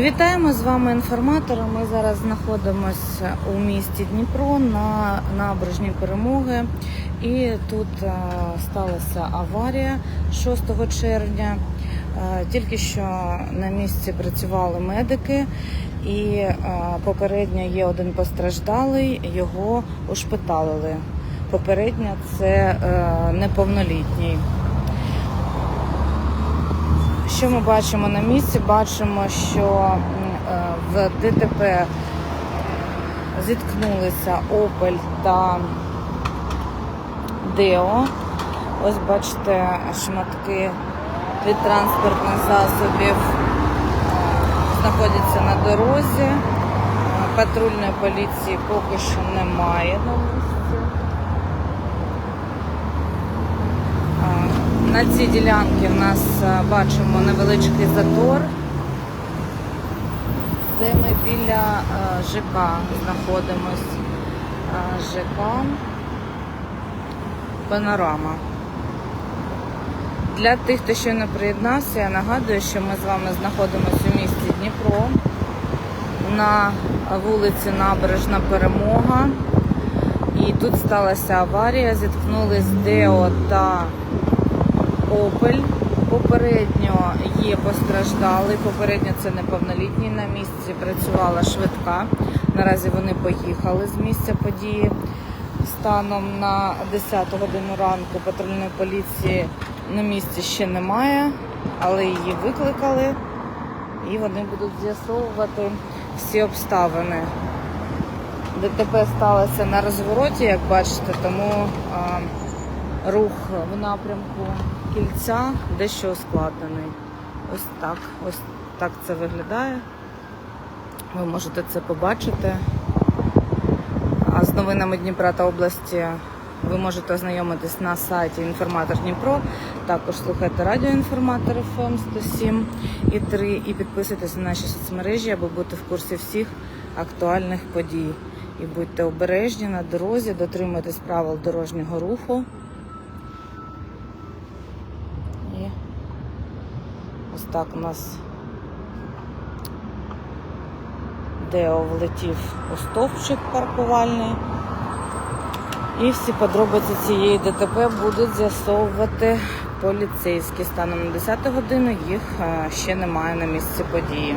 Вітаємо з вами інформатора. Ми зараз знаходимося у місті Дніпро на набережній перемоги. І тут е, сталася аварія 6 червня. Е, Тільки що на місці працювали медики, і е, попередньо є один постраждалий, його ушпиталили. Попередньо це неповнолітній. Що ми бачимо на місці? Бачимо, що е, в ДТП зіткнулися Опель та Део. Ось бачите шматки від транспортних засобів е, знаходяться на дорозі. Патрульної поліції поки що немає на цій ділянці в нас бачимо невеличкий затор. Це ми біля ЖК знаходимось. ЖК Панорама. Для тих, хто ще не приєднався, я нагадую, що ми з вами знаходимося у місті Дніпро на вулиці Набережна Перемога. І тут сталася аварія, зіткнулись Део та Опель. Попередньо є постраждалий, попередньо це неповнолітній на місці працювала швидка. Наразі вони поїхали з місця події. Станом на 10 годину ранку патрульної поліції на місці ще немає, але її викликали і вони будуть з'ясовувати всі обставини. ДТП сталося на розвороті, як бачите, тому рух в напрямку кільця дещо ускладнений. Ось так, ось так це виглядає. Ви можете це побачити. А з новинами Дніпра та області ви можете ознайомитись на сайті Інформатор Дніпро. Також слухайте радіоінформатор ФМ 107 і 3 і підписуйтесь на наші соцмережі, аби бути в курсі всіх актуальних подій. І будьте обережні на дорозі, дотримуйтесь правил дорожнього руху. І ось так у нас Део влетів у стовпчик паркувальний. І всі подробиці цієї ДТП будуть з'ясовувати поліцейські. Станом на 10 годину їх е, ще немає на місці події.